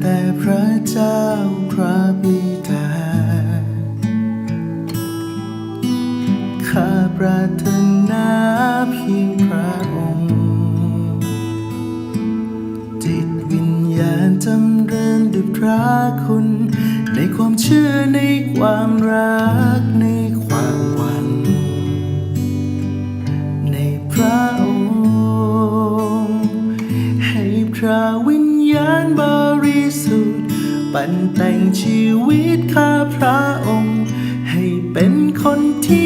แต่พระเจ้าพระบิดา ข้าปรารถนาเพียงพระองค์ จิตวิญญาณจำเริญด้วยพระ คนที่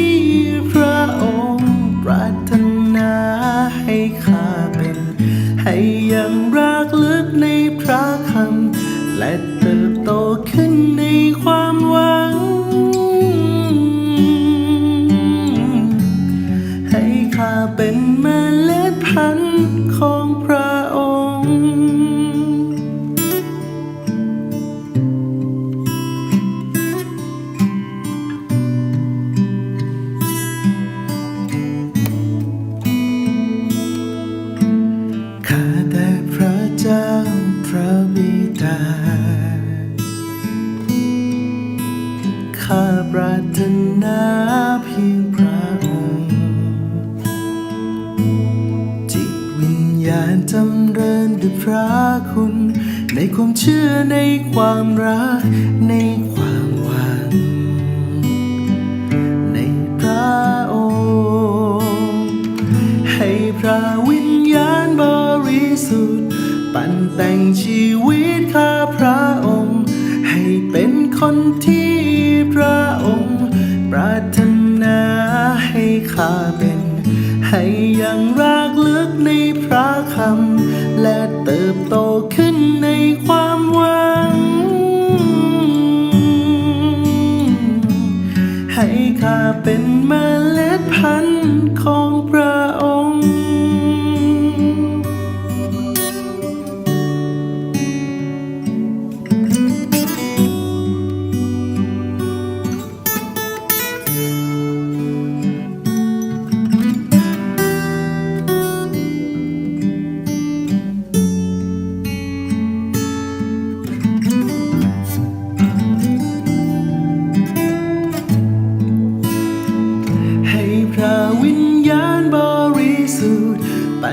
ริสุทธิ์ปั่นแต่งชีวิตข้าพระองค์ ให้เป็นคนที่พระองค์ ปรารถนาให้ข้าเป็น ให้ยัง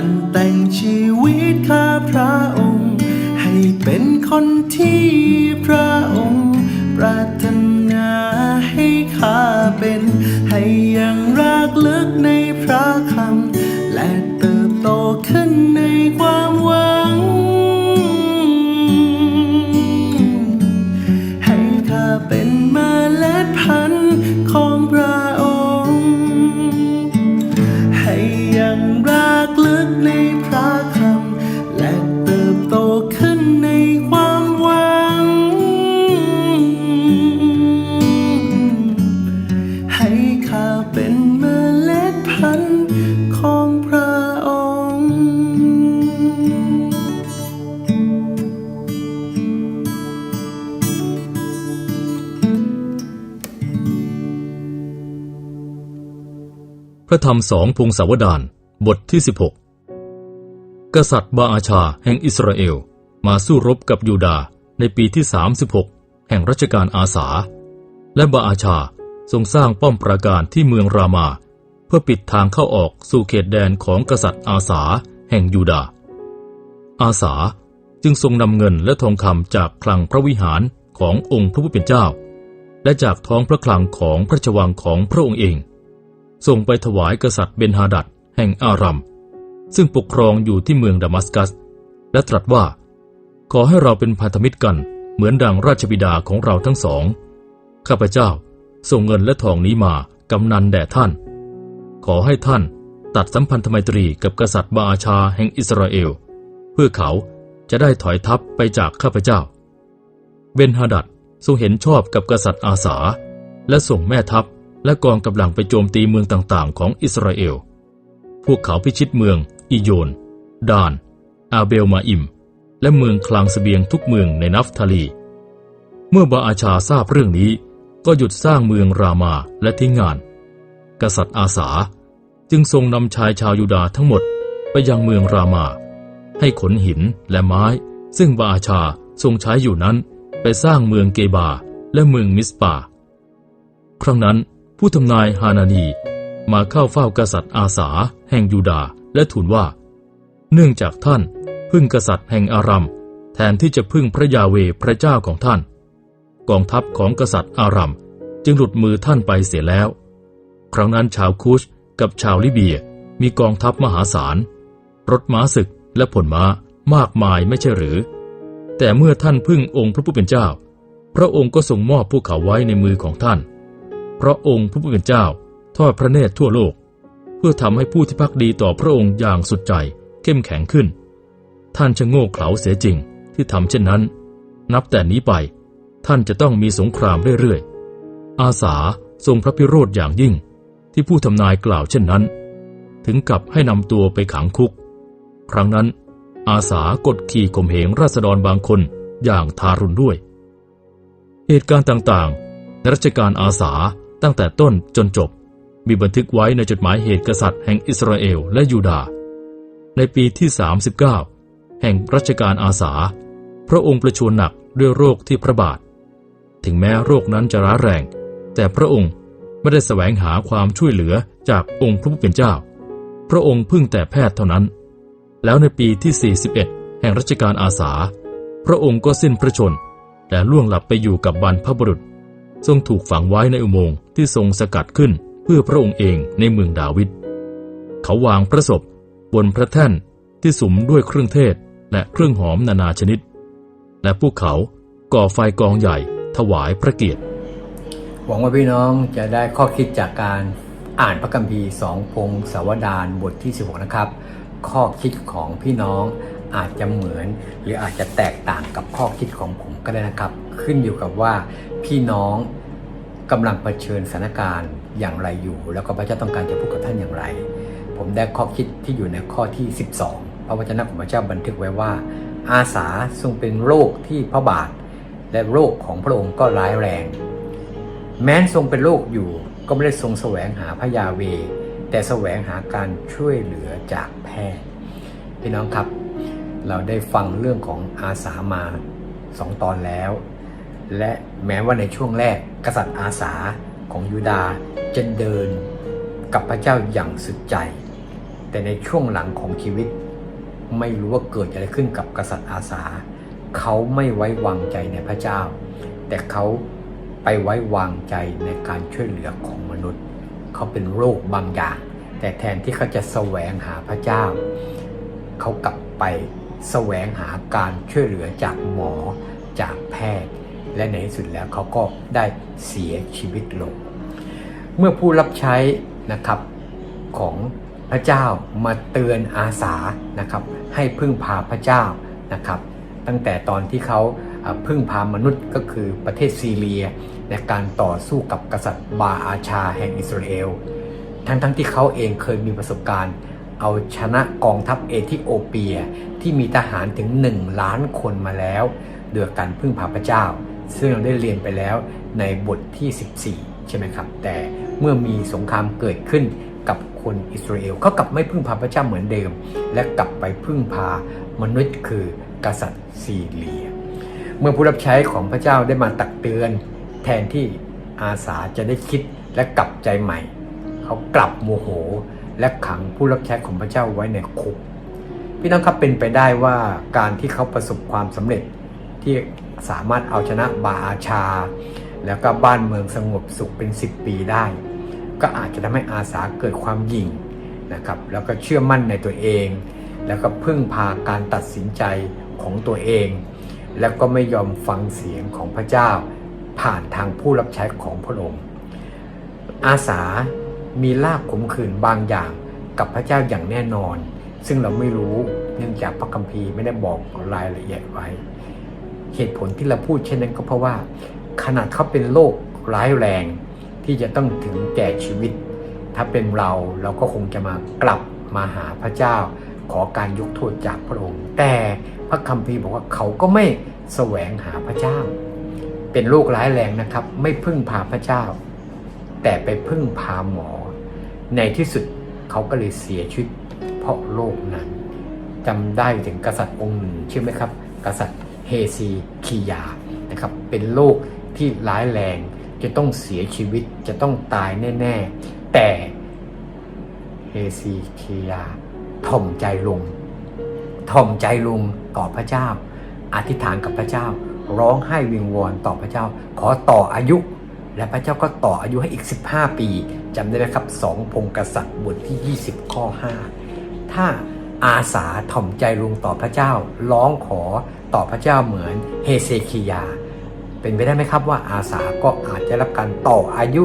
ธิ์ปั่นแต่งชีวิตข้าพระองค์ ให้เป็นคนที่พระองค์ประ พระธรรมสองพงศาวดารบทที่ 16 กษัตริย์บาอาชาแห่งอิสราเอล มาสู้รบกับยูดาในปีที่ 36 แห่งรัชกาลอาสา และบาอาชาทรงสร้างป้อมปราการที่เมืองรามา เพื่อปิดทางเข้าออกสู่เขตแดนของกษัตริย์อาสาแห่งยูดา อาสาจึงทรงนำเงินและทองคำจากคลังพระวิหารขององค์พระผู้เป็นเจ้า และจากท้องพระคลังของพระราชวังของพระองค์เอง ส่งไปถวายกษัตริย์เบนฮาดัดแห่งอารัม ซึ่งปกครองอยู่ที่เมืองดามัสกัส และตรัสว่า ขอให้เราเป็นพันธมิตรกันเหมือนดังราชบิดาของเราทั้งสอง ข้าพเจ้าส่งเงินและทองนี้มากำนันแด่ท่าน ขอให้ท่านตัดสัมพันธไมตรีกับกษัตริย์บาอาชาแห่งอิสราเอล เพื่อเขาจะได้ถอยทัพไปจากข้าพเจ้า เบนฮาดัดทรงเห็นชอบกับกษัตริย์อาสา และส่งแม่ทัพ และกองกำลังไปโจมตีเมืองต่างๆ ของอิสราเอล พวกเขาพิชิตเมือง อิโยน ดาน อาเบลมาอิม และเมืองคลังสเสบียงทุกเมืองในนัฟทาลี เมื่อบาอาชาทราบเรื่องนี้ ก็หยุดสร้างเมืองรามาและทิ้งงาน กษัตริย์อาสาจึงทรงนำชายชาวยูดาห์ทั้งหมดไปยังเมืองรามา ให้ขนหินและไม้ ซึ่งบาอาชาทรงใช้อยู่นั้นไปสร้างเมืองเกบาและเมืองมิสปา ครั้งนั้น ผู้ทำนายฮานานี มาเข้าเฝ้ากษัตริย์อาสา แห่งยูดาห์และทูลว่า เนื่องจากท่านพึ่งกษัตริย์แห่งอารัมแทนที่จะพึ่งพระยาเวพระเจ้าของท่าน กองทัพของกษัตริย์อารัมจึงหลุดมือท่านไปเสียแล้ว ครั้งนั้นชาวคุชกับชาวลิเบียมีกองทัพมหาศาล รถม้าศึกและผลม้ามากมายไม่ใช่หรือ แต่เมื่อท่านพึ่งองค์พระผู้เป็นเจ้า พระองค์ก็ทรงมอบพวกเขาไว้ในมือของท่าน เพราะองค์พระผู้เป็นเจ้าทอดพระเนตรทั่วโลก เพื่อทำให้ผู้ที่พักดีต่อพระองค์อย่างสุดใจเข้มแข็งขึ้น ท่านจะโง่เขลาเสียจริงที่ทำเช่นนั้น นับแต่นี้ไป ท่านจะต้องมีสงครามเรื่อยๆ อาสาทรงพระพิโรธอย่างยิ่ง ที่ผู้ทำนายกล่าวเช่นนั้น ถึงกับให้นำตัวไปขังคุก ครั้งนั้น อาสากดขี่ข่มเหงราษฎรบางคนอย่างทารุณด้วย เหตุการณ์ต่างๆในรัชกาลอาสา ตั้งแต่ต้นจนจบ มีบันทึกไว้ในจดหมายเหตุกษัตริย์แห่งอิสราเอลและยูดาห์ในปีที่ 39 แห่งรัชกาลอาสา พระองค์ประชวรหนักด้วยโรคที่พระบาท ถึงแม้โรคนั้นจะร้ายแรง แต่พระองค์ไม่ได้แสวงหาความช่วยเหลือจากองค์พระผู้เป็นเจ้า พระองค์พึ่งแต่แพทย์เท่านั้น แล้วในปีที่ 41 แห่งรัชกาลอาสา พระองค์ก็สิ้นพระชนและล่วงหลับไปอยู่กับบรรพบุรุษ ทรงถูกฝังไว้ในอุโมงค์ที่ทรงสกัดขึ้นเพื่อพระองค์เองในเมืองดาวิด เขาวางพระศพบนพระแท่นที่สุมด้วยเครื่องเทศและเครื่องหอมนานาชนิด และพวกเขาก่อไฟกองใหญ่ถวายพระเกียรติ หวังว่าพี่น้องจะได้ข้อคิดจากการอ่านพระคัมภีร์สองพงศาวดารบทที่ 16 นะครับ ข้อคิดของพี่น้องอาจจะเหมือน หรืออาจจะแตกต่างกับข้อคิดของผมก็ได้นะครับ ขึ้นอยู่กับว่า พี่น้องกำลังเผชิญสถานการณ์อย่างไรอยู่ แล้วก็พระเจ้าต้องการจะพูดกับท่านอย่างไร ผมได้ข้อคิดที่อยู่ในข้อที่ 12 พระวจนะของพระเจ้าบันทึกไว้ว่า อาสาทรงเป็นโรคที่พระบาท และโรคของพระองค์ก็ร้ายแรง แม้นทรงเป็นโรคอยู่ก็ไม่ได้ทรงแสวงหาพระยาเว แต่แสวงหาการช่วยเหลือจากแพทย์พี่น้องครับ เราได้ฟังเรื่องของอาสามาสองตอนแล้ว และแม้ว่าในช่วงแรกกษัตริย์อาสาของยูดาห์จะเดินกับพระเจ้าอย่างสุดใจ แต่ในช่วงหลังของชีวิต ไม่รู้ว่าเกิดอะไรขึ้นกับกษัตริย์อาสา เขาไม่ไว้วางใจในพระเจ้า แต่เขาไปไว้วางใจในการช่วยเหลือของมนุษย์ เขาเป็นโรคบางอย่าง แต่แทนที่เขาจะแสวงหาพระเจ้า เขากลับไปแสวงหาการช่วยเหลือจากหมอจากแพทย์ และในที่สุดแล้วเขาก็ได้เสียชีวิตลง เมื่อผู้รับใช้นะครับของพระเจ้ามาเตือนอาสานะครับให้พึ่งพาพระเจ้านะครับตั้งแต่ตอนที่เขาพึ่งพามนุษย์ก็คือประเทศซีเรีย ในการต่อสู้กับกษัตริย์บาอาชาแห่งอิสราเอล ทั้งทั้งที่เขาเองเคยมีประสบการณ์ เอาชนะกองทัพเอธิโอเปียที่มีทหารถึง 1 ล้านคนมาแล้วโดยการพึ่งพาพระเจ้า ซึ่งเราได้เรียนไปแล้วในบทที่ 14 ใช่ไหมครับ แต่เมื่อมีสงครามเกิดขึ้นกับคนอิสราเอลเขากลับไม่พึ่งพาพระเจ้าเหมือนเดิม และกลับไปพึ่งพามนุษย์คือกษัตริย์ซีเรีย เมื่อผู้รับใช้ของพระเจ้าได้มาตักเตือน แทนที่อาสาจะได้คิดและกลับใจใหม่ เขากลับโมโห และขังผู้รับใช้ของพระเจ้าไว้ในคุกพี่น้องครับเป็นไปได้ว่าการที่เขาประสบความสำเร็จที่ สามารถเอาชนะบาอาชา แล้วก็บ้านเมืองสงบสุขเป็น 10 ปีได้ ก็อาจจะทำให้อาสาเกิดความหยิ่งนะครับแล้วก็เชื่อมั่นในตัวเอง แล้วก็พึ่งพาการตัดสินใจของตัวเอง แล้วก็ไม่ยอมฟังเสียงของพระเจ้า ผ่านทางผู้รับใช้ของพระองค์อาสามีลาบขมขื่นบางอย่างกับพระเจ้าอย่างแน่นอน ซึ่งเราไม่รู้เนื่องจากพระคัมภีร์ไม่ได้บอกรายละเอียดไว้ เหตุผลที่เราพูดเช่นนั้นก็เพราะว่า ขนาดเขาเป็นโรคร้ายแรงที่จะต้องถึงแก่ชีวิต ถ้าเป็นเราเราก็คงจะมากลับมาหาพระเจ้า ขอการยกโทษจากพระองค์ แต่พระคัมภีร์บอกว่าเขาก็ไม่แสวงหาพระเจ้า เป็นโรคร้ายแรงนะครับ ไม่พึ่งพาพระเจ้า แต่ไปพึ่งพาหมอ ในที่สุดเขาก็เลยเสียชีวิต เพราะโรคนั้นจำได้ถึงกษัตริย์องค์หนึ่งใช่ไหมครับ กษัตริย์ เฮซีคียานะครับเป็นโรคที่ร้ายแรงจะต้องเสียชีวิตจะต้องตายแน่ ๆ แต่เฮซีคียาถ่อมใจลงถ่อมใจลงต่อพระเจ้า อธิษฐานกับพระเจ้า ร้องไห้วิงวอนต่อพระเจ้า ขอต่ออายุ และพระเจ้าก็ต่ออายุให้อีก 15 ปีจำได้ไหมครับสองพงกษัตริย์บทที่ 20 ข้อ 5 ถ้าอาสาถ่อมใจลงต่อพระเจ้า ร้องขอ ต่อพระเจ้าเหมือนเฮเซคียา เป็นไปได้ไหมครับว่าอาสาก็อาจจะรับการต่ออายุ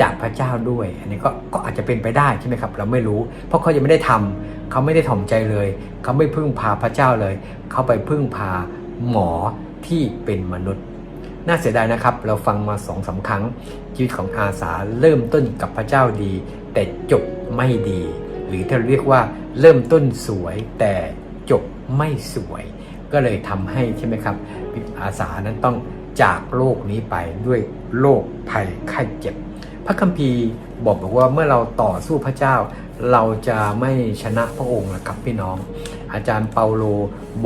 จากพระเจ้าด้วย อันนี้ก็ก็อาจจะเป็นไปได้ใช่ไหมครับ เราไม่รู้ เพราะเขายังไม่ได้ทำเขาไม่ได้ถ่อมใจเลย เขาไม่พึ่งพาพระเจ้าเลย เขาไปพึ่งพาหมอที่เป็นมนุษย์ น่าเสียดายนะครับ เราฟังมาสองสาครั้งชีวิตของอาสาเริ่มต้นกับพระเจ้าดี แต่จบไม่ดี หรือที่เราเรียกว่าเริ่มต้นสวยแต่จบไม่สวย ก็เลยทำให้ใช่ไหมครับอาสานั้นต้องจากโลกนี้ไปด้วยโรคภัยไข้เจ็บ พระคัมภีร์บอกบอกว่าเมื่อเราต่อสู้พระเจ้า เราจะไม่ชนะพระองค์นะครับพี่น้อง อาจารย์เปาโล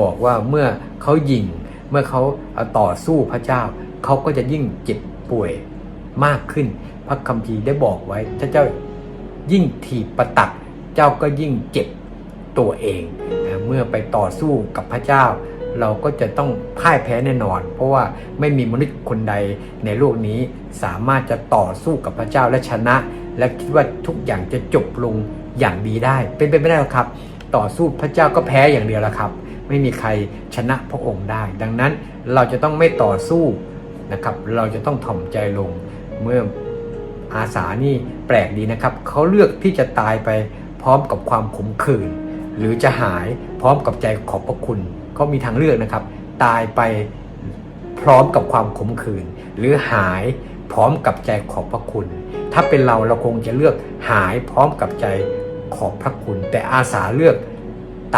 บอกว่าเมื่อเขายิงเมื่อเขาต่อสู้พระเจ้า เขาก็จะยิ่งเจ็บป่วยมากขึ้น พระคัมภีร์ได้บอกไว้ถ้าเจ้ายิ่งถีบประตัก เจ้าก็ยิ่งเจ็บตัวเอง เมื่อไปต่อสู้กับพระเจ้า เราก็จะต้องพ่ายแพ้แน่นอน เพราะว่าไม่มีมนุษย์คนใดในโลกนี้สามารถจะต่อสู้กับพระเจ้าและชนะ และคิดว่าทุกอย่างจะจบลงอย่างดีได้ เป็นไปไม่ได้หรอกครับ ต่อสู้พระเจ้าก็แพ้อย่างเดียวละครับ ไม่มีใครชนะพระองค์ได้ ดังนั้นเราจะต้องไม่ต่อสู้นะครับ เราจะต้องถ่อมใจลงเมื่ออาสานี่แปลกดีนะครับ เขาเลือกที่จะตายไปพร้อมกับความขมขื่นหรือจะหายพร้อมกับใจขอบพระคุณ เขามีทางเลือกนะครับ ตายไปพร้อมกับความขมขื่นหรือหายพร้อมกับใจขอบพระคุณ ถ้าเป็นเราเราคงจะเลือกหายพร้อมกับใจขอบพระคุณ แต่อาสาเลือก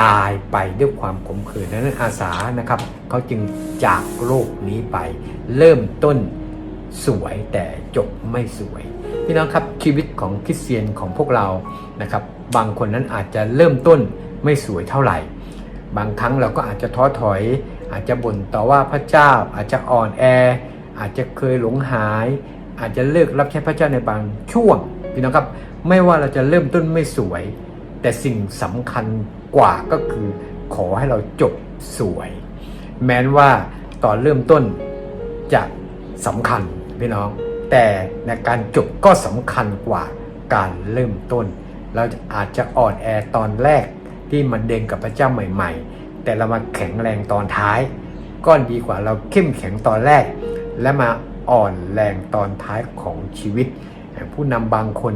ตายไปด้วยความขมขื่นนั้นอาสานะครับเขาจึงจากโลกนี้ไป เริ่มต้นสวยแต่จบไม่สวย พี่น้องครับชีวิตของคริสเตียนของพวกเรานะครับ บางคนนั้นอาจจะเริ่มต้นไม่สวยเท่าไหร่ บางครั้งเราก็อาจจะท้อถอย อาจจะบ่นต่อว่าพระเจ้า อาจจะอ่อนแอ อาจจะเคยหลงหาย อาจจะเลิกรับใช้พระเจ้าในบางช่วงพี่น้องครับ ไม่ว่าเราจะเริ่มต้นไม่สวย แต่สิ่งสำคัญกว่าก็คือ ขอให้เราจบสวย แม้นว่าตอนเริ่มต้นจะสำคัญพี่น้อง แต่ในการจบก็สำคัญกว่าการเริ่มต้น เราอาจจะอ่อนแอตอนแรก ที่มันเดินกับพระเจ้าใหม่ ๆ แต่เรามาแข็งแรงตอนท้าย ก็ดีกว่าเราเข้มแข็งตอนแรก และมาอ่อนแรงตอนท้ายของชีวิต ผู้นำบางคน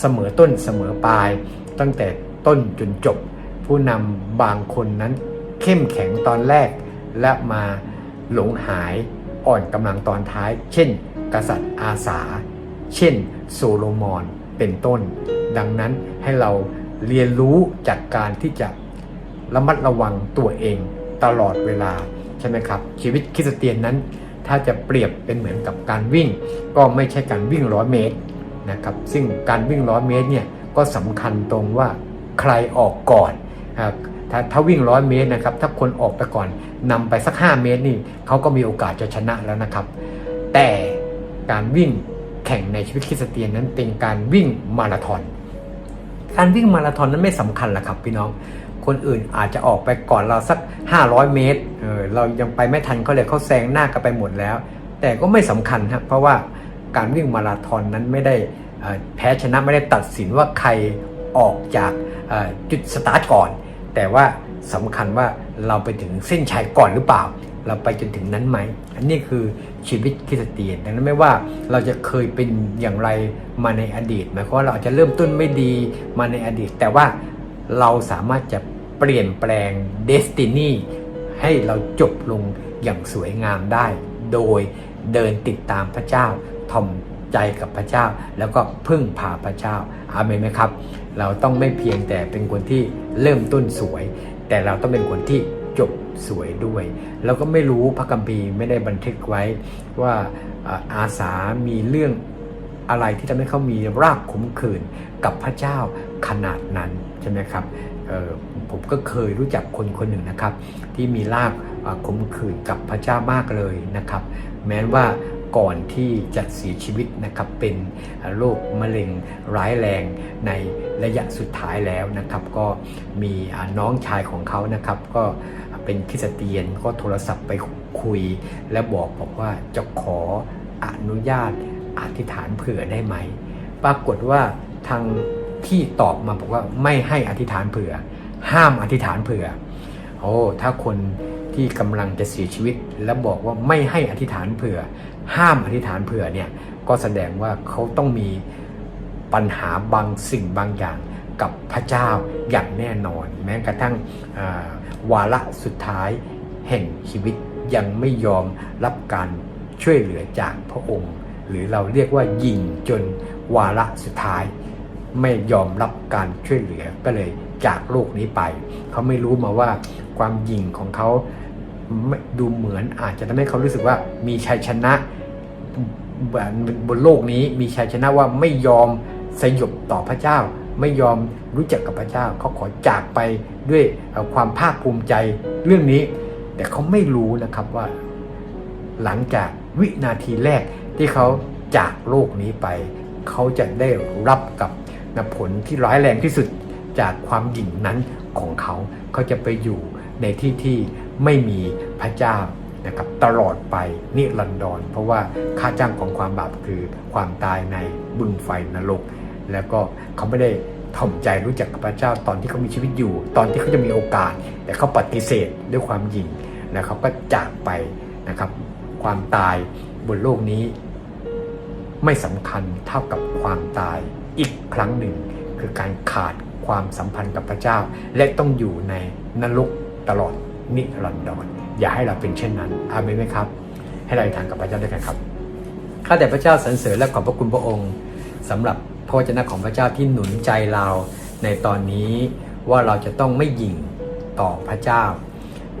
เสมอต้นเสมอปลาย ตั้งแต่ต้นจนจบ ผู้นำบางคนนั้นเข้มแข็งตอนแรก และมาหลงหายอ่อนกำลังตอนท้าย เช่น กษัตริย์อาสา เช่น โซโลมอนเป็นต้น ดังนั้นให้เรา เรียนรู้จากการที่จะระมัดระวังตัวเองตลอดเวลาใช่ไหมครับ ชีวิตคริสเตียนนั้น ถ้าจะเปรียบเป็นเหมือนกับการวิ่ง ก็ไม่ใช่การวิ่งร้อยเมตรนะครับซึ่งการวิ่งร้อยเมตรเนี่ยก็สำคัญตรงว่าใครออกก่อนถ้าถ้าวิ่งร้อยเมตรนะครับถ้าคนออกไปก่อนนำไปสัก 5 เมตรนี่เขาก็มีโอกาสจะชนะแล้วนะครับ แต่การวิ่งแข่งในชีวิตคริสเตียนนั้นเป็นการวิ่งมาราธอน การวิ่งมาราธอนนั้นไม่สำคัญหรอกครับพี่น้อง คนอื่นอาจจะออกไปก่อนเราสัก 500 เมตรเออเรายังไปไม่ทันเขาเลยเขาแซงหน้ากันไปหมดแล้ว แต่ก็ไม่สำคัญครับเพราะว่าการวิ่งมาราธอนนั้นไม่ได้แพ้ชนะไม่ได้ตัดสินว่าใครออกจากจุดสตาร์ทก่อน แต่ว่าสำคัญว่าเราไปถึงเส้นชัยก่อนหรือเปล่า เราไปจนถึงนั้นไหม อันนี้คือชีวิตคริสเตียน ดังนั้นไม่ว่าเราจะเคยเป็นอย่างไรมาในอดีตหมายความว่าเราอาจจะเริ่มต้นไม่ดีมาในอดีต แต่ว่าเราสามารถจะเปลี่ยนแปลงเดสตินีให้เราจบลงอย่างสวยงามได้ โดยเดินติดตามพระเจ้าทอมใจกับพระเจ้า แล้วก็พึ่งพาพระเจ้าอาเมนไหมครับ เราต้องไม่เพียงแต่เป็นคนที่เริ่มต้นสวย แต่เราต้องเป็นคนที่ จบสวยด้วยเราก็ไม่รู้พระคัมภีไม่ได้บันทึกไว้ว่าอาสามีเรื่องอะไรที่ทำให้เขามีรากขมขื่นกับพระเจ้าขนาดนั้นใช่ไหมครับผมก็เคยรู้จักคนคนหนึ่งนะครับ ที่มีรากขมขื่นกับพระเจ้ามากเลยนะครับ แม้ว่าก่อนที่จะเสียชีวิตนะครับเป็นโรคมะเร็งร้ายแรงในระยะสุดท้ายแล้วนะครับ ก็มีน้องชายของเขานะครับ ก็ เป็นคริสเตียนก็โทรศัพท์ไปคุย และบอกบอกว่าจะขออนุญาตอธิษฐานเผื่อได้ไหม ปรากฏว่าทางที่ตอบมาบอกว่าไม่ให้อธิษฐานเผื่อ ห้ามอธิษฐานเผื่อโอ้ถ้าคนที่กำลังจะเสียชีวิต แล้วบอกว่าไม่ให้อธิษฐานเผื่อ ห้ามอธิษฐานเผื่อเนี่ยก็แสดงว่าเขาต้องมีปัญหาบางสิ่งบางอย่าง กับพระเจ้าอย่างแน่นอน แม้กระทั่งวาระสุดท้ายแห่งชีวิตยังไม่ยอมรับการช่วยเหลือจากพระองค์ หรือเราเรียกว่ายิงจนวาระสุดท้าย ไม่ยอมรับการช่วยเหลือก็เลยจากโลกนี้ไป เขาไม่รู้มาว่าความยิงของเขาไม่ดูเหมือนอาจจะทำให้เขารู้สึกว่ามีชัยชนะบนโลกนี้มีชัยชนะว่าไม่ยอมสยบต่อพระเจ้า ไม่ยอมรู้จักกับพระเจ้า เขาขอจากไปด้วยความภาคภูมิใจเรื่องนี้ แต่เขาไม่รู้นะครับว่า หลังจากวินาทีแรกที่เขาจากโลกนี้ไป เขาจะได้รับกับผลที่ร้ายแรงที่สุดจากความหยิ่งนั้นของเขา เขาจะไปอยู่ในที่ที่ไม่มีพระเจ้านะครับตลอดไปนิรันดรเพราะว่าค่าจ้างของความบาปคือความตายในบึงไฟนรก แล้วก็เขาไม่ได้ถ่อมใจรู้จักกับพระเจ้าตอนที่เขามีชีวิตอยู่ ตอนที่เขาจะมีโอกาส แต่เขาปฏิเสธด้วยความหยิ่งแล้วเขาก็จากไปนะครับ ความตายบนโลกนี้ ไม่สำคัญเท่ากับความตายอีกครั้งหนึ่ง คือการขาดความสัมพันธ์กับพระเจ้า และต้องอยู่ในนรกตลอดนิรันดรอย่าให้เราเป็นเช่นนั้นอาเมนไหมครับ ให้เราอธิษฐานกับพระเจ้าด้วยกันครับข้าแต่พระเจ้าสรรเสริญและขอบพระคุณพระองค์สำหรับ พระวจนะของพระเจ้าที่หนุนใจเราในตอนนี้ว่าเราจะต้องไม่หยิ่งต่อพระเจ้า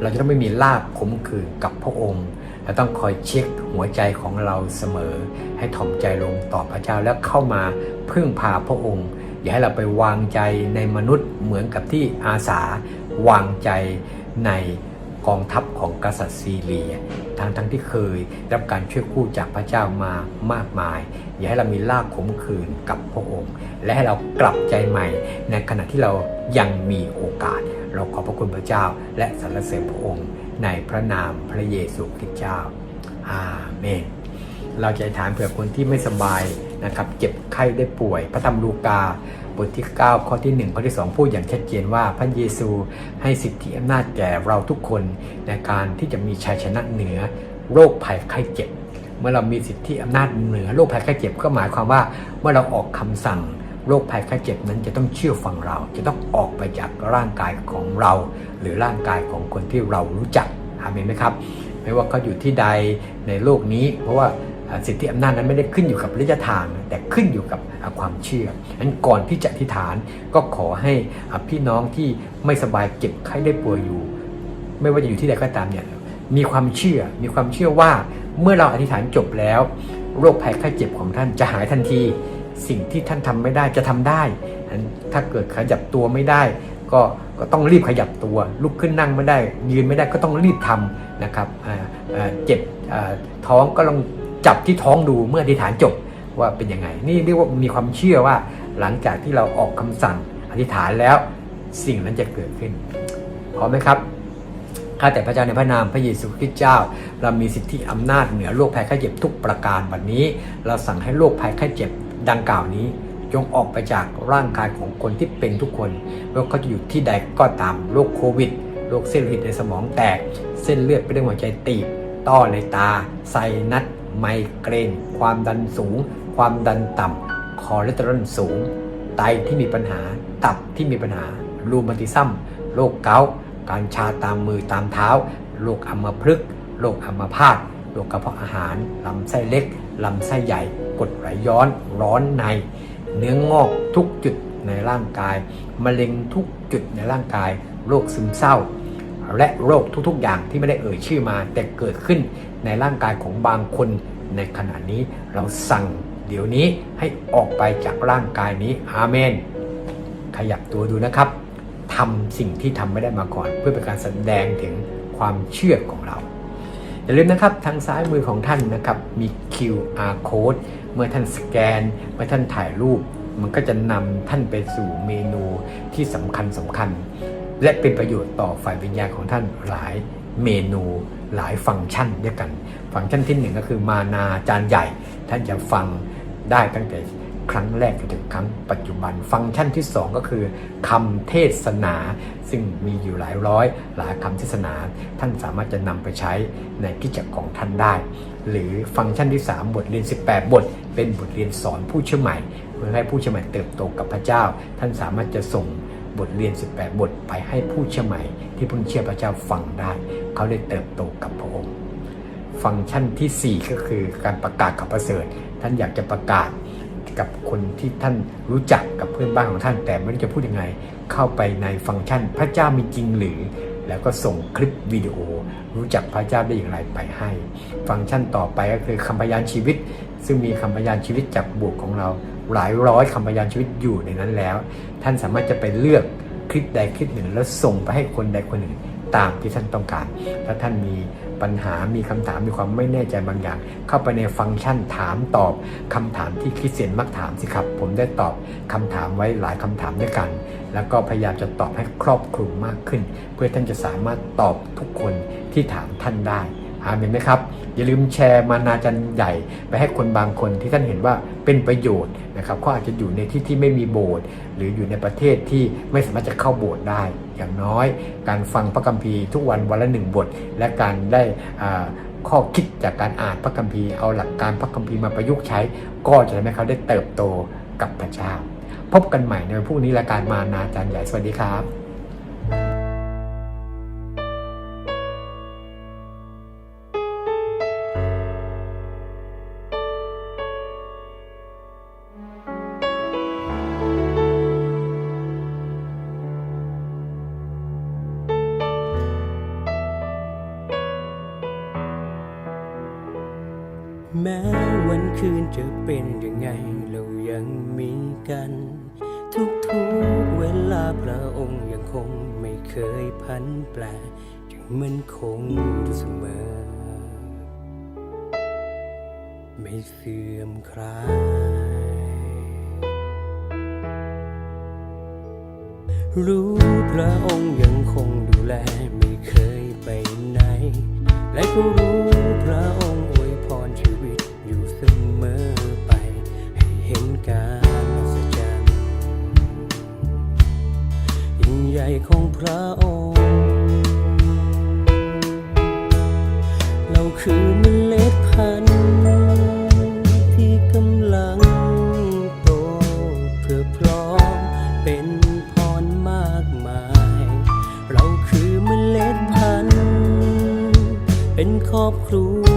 เราจะต้องไม่มีลาบขมขื่นกับพระองค์เราต้องคอยเช็คหัวใจของเราเสมอ ให้ถ่อมใจลงต่อพระเจ้าแล้วเข้ามาพึ่งพาพระองค์ อย่าให้เราไปวางใจในมนุษย์เหมือนกับที่อาสาวางใจใน กองทัพของกษัตริย์ซีเรียทั้งทั้งที่เคยรับการช่วยกู้จากพระเจ้ามามากมาย อย่าให้เรามีลากขมขื่นกับพระองค์ และให้เรากลับใจใหม่ ในขณะที่เรายังมีโอกาส เราขอบพระคุณพระเจ้า และสรรเสริญพระองค์ ในพระนามพระเยซูคริสต์เจ้าอาเมน เราจะอธิษฐานเผื่อคนที่ไม่สบายนะครับ เจ็บไข้ได้ป่วย พระธรรมลูกา บทที่ 9 ข้อที่ 1 ข้อที่ 2 พูดอย่างชัดเจนว่าพระเยซูให้สิทธิอำนาจแก่เราทุกคนในการที่จะมีชัยชนะเหนือโรคภัยไข้เจ็บ เมื่อเรามีสิทธิอำนาจเหนือโรคภัยไข้เจ็บก็หมายความว่าเมื่อเราออกคำสั่งโรคภัยไข้เจ็บนั้นจะต้องเชื่อฟังเรา จะต้องออกไปจากร่างกายของเรา หรือร่างกายของคนที่เรารู้จักอาเมนไหมครับ ไม่ว่าเขาอยู่ที่ใดในโลกนี้ เพราะว่า สิทธิอำนาจนั้นไม่ได้ขึ้นอยู่กับระยะทาง แต่ขึ้นอยู่กับความเชื่ออันก่อนที่จะอธิษฐานก็ขอให้พี่น้องที่ไม่สบายเจ็บไข้ได้ป่วยอยู่ ไม่ว่าจะอยู่ที่ใดก็ตามเนี่ยมีความเชื่อมีความเชื่อว่าเมื่อเราอธิษฐานจบแล้ว โรคภัยไข้เจ็บของท่านจะหายทันที สิ่งที่ท่านทำไม่ได้จะทำได้ถ้าเกิดขยับตัวไม่ได้ก็ก็ต้องรีบขยับตัว ลุกขึ้นนั่งไม่ได้ ยืนไม่ได้ก็ต้องรีบทำนะครับเจ็บท้องก็ลอง จับที่ท้องดูเมื่ออธิษฐานจบว่าเป็นยังไง นี่เรียกว่ามีความเชื่อว่าหลังจากที่เราออกคำสั่งอธิษฐานแล้วสิ่งนั้นจะเกิดขึ้นพร้อมไหมครับข้าแต่พระเจ้าในพระนามพระเยซูคริสต์เจ้า เรามีสิทธิอำนาจเหนือโรคภัยไข้เจ็บทุกประการวันนี้ เราสั่งให้โรคภัยไข้เจ็บดังกล่าวนี้จงออกไปจากร่างกายของคนที่เป็นทุกคนไม่ว่าเขาจะอยู่ที่ใดก็ตามโรคโควิดโรคเส้นเลือดในสมองแตก เส้นเลือดไปในหัวใจตีบต้อในตาไซนัส ไมเกรน ความดันสูง ความดันต่ำคอเลสเตอรอลสูง ไตที่มีปัญหา ตับที่มีปัญหา รูมาติซัม โรคเกาต์การชาตามมือตามเท้า โรคอัมพฤกษ์โโรคอัมพาต โรคกระเพาะอาหาร ลำไส้เล็ก ลำไส้ใหญ่ กดไหลย้อน ร้อนใน เนื้องอกทุกจุดในร่างกาย มะเร็งทุกจุดในร่างกาย โรคซึมเศร้า และโรคทุกๆ อย่างที่ไม่ได้เอ่ยชื่อมา แต่เกิดขึ้น ในร่างกายของบางคนในขณะนี้เราสั่งเดี๋ยวนี้ให้ออกไปจากร่างกายนี้อาเมน ขยับตัวดูนะครับทำสิ่งที่ทำไม่ได้มาก่อน เพื่อเป็นการแสดงถึงความเชื่อของเราอย่าลืมนะครับทางซ้ายมือของท่านนะครับมี QR code เมื่อท่านสแกน เมื่อท่านถ่ายรูป มันก็จะนำท่านไปสู่เมนูที่สำคัญสำคัญ และเป็นประโยชน์ต่อฝ่ายวิญญาณของท่านหลายเมนู หลายฟังก์ชันด้วยกัน ฟังก์ชันที่หนึ่งก็คือมานาจานใหญ่ ท่านจะฟังได้ตั้งแต่ครั้งแรกจนถึงครั้งปัจจุบัน ฟังก์ชันที่ 2 ก็คือคำเทศนา ซึ่งมีอยู่หลายร้อย หลายคำเทศนา ท่านสามารถจะนำไปใช้ในกิจกรรมของท่านได้ หรือฟังก์ชันที่ 3 บทเรียน 18 บท เป็นบทเรียนสอนผู้เชื่อใหม่ เพื่อให้ผู้เชื่อใหม่เติบโตกับพระเจ้า ท่านสามารถจะส่งบทเรียน 18 บทไปให้ผู้เชื่อใหม่ ที่เพิ่งเชื่อพระเจ้าฟังได้ เขาได้เติบโตกับพระองค์ ฟังก์ชันทีสี่ 4 ก็คือการประกาศข่าวประเสริฐ ท่านอยากจะประกาศกับคนที่ท่านรู้จักกับเพื่อนบ้านของท่าน แต่ไม่รู้จะพูดยังไง เข้าไปในฟังก์ชันพระเจ้ามีจริงหรือ แล้วก็ส่งคลิปวิดีโอ รู้จักพระเจ้าได้อย่างไรไปให้ ฟังก์ชันต่อไปก็คือคำพยานชีวิต ซึ่งมีคำพยานชีวิตจากบวกของเรา หลายร้อยคำพยานชีวิตอยู่ในนั้นแล้ว ท่านสามารถจะไปเลือกคลิปใดคลิปหนึ่งแล้วส่งไปให้คนใดคนหนึ่ง ตามที่ท่านต้องการ ถ้าท่านมีปัญหา มีคำถาม มีความไม่แน่ใจบางอย่าง เข้าไปในฟังก์ชันถามตอบคำถามที่คริสเตียนมักถามสิครับ ผมได้ตอบคำถามไว้หลายคำถามด้วยกัน แล้วก็พยายามจะตอบให้ครอบคลุมมากขึ้น เพื่อท่านจะสามารถตอบทุกคนที่ถามท่านได้อาเมนไหมครับ อย่าลืมแชร์มานาจันใหญ่ ไปให้คนบางคนที่ท่านเห็นว่าเป็นประโยชน์นะครับเขาอาจจะอยู่ในที่ที่ไม่มีโบสถ์หรืออยู่ในประเทศที่ไม่สามารถจะเข้าโบสถ์ได้ อย่างน้อย การฟังพระคัมภีร์ทุกวันวันละหนึ่งบท และการได้ข้อคิดจากการอ่านพระคัมภีร์เอาหลักการพระคัมภีร์มาประยุกต์ใช้ ก็จะทำให้เขาได้เติบโตกับพระเจ้า พบกันใหม่ในพรุ่งนี้รายการมานาจันใหญ่สวัสดีครับ แปรยังมันคงอยู่เสมอ ไม่เสื่อมคลายรู้พระองค์ยังคงดูแลไม่เคยไปไหน และก็รู้พระองค์อวยพรชีวิตอยู่เสมอไป ให้เห็นการอัศจรรย์ยิ่งใหญ่ของพระองค์ อบครัว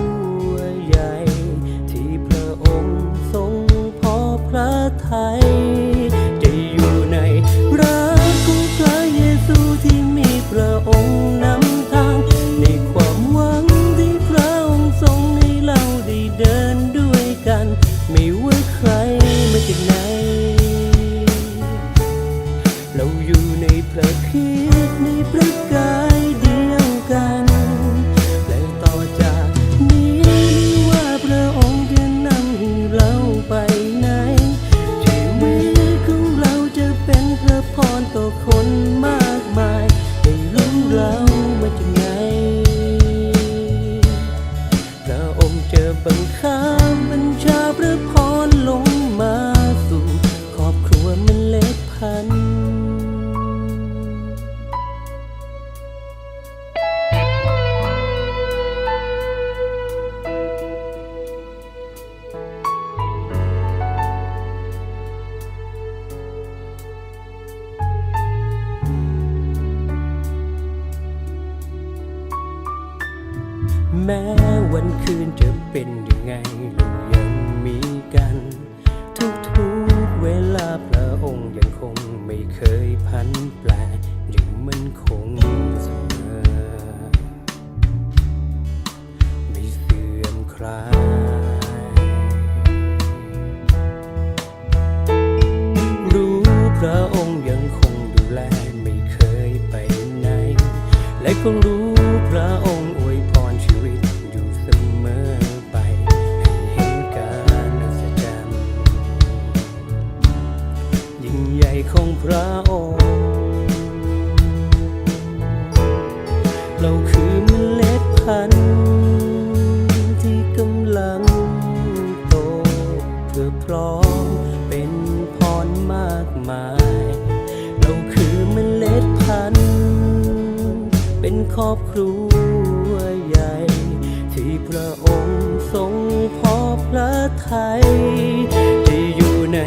แม้วันคืนจะเป็นยังไงเรายังมีกัน ทุกๆเวลาพระองค์ยังคงไม่เคยพันแปลยังมันคงเสมอไม่เสื่อมคลายรู้พระองค์ยังคงดูแลไม่เคยไปไหน และก็รู้ พร้อมเป็นพรมากมาย เราคือเมล็ดพันธุ์ เป็นครอบครัวใหญ่ ที่พระองค์ทรงพอพระทัยที่อยู่ใน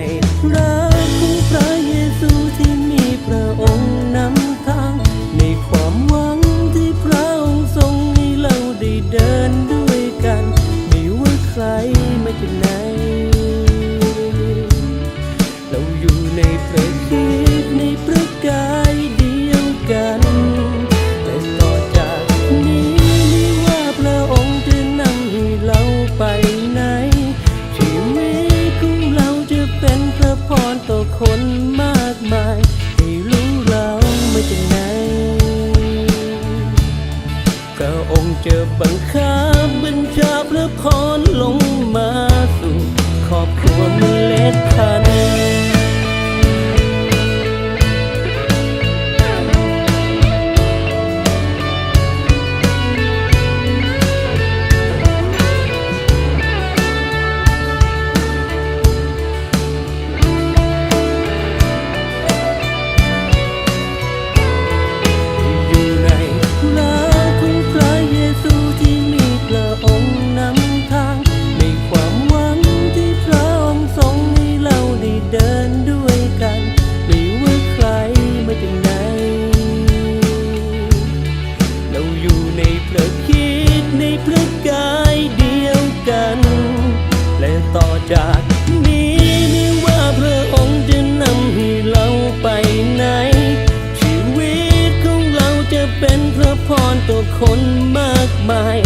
รักของพระเยซูที่มีพระองค์นำทาง ในความหวังที่พระองค์ทรงให้เราได้เดิน องค์จะบังคับบัญชาพระพรลงมาสู่ครอบครัวเมล็ดพัน ตัวคนมากมาย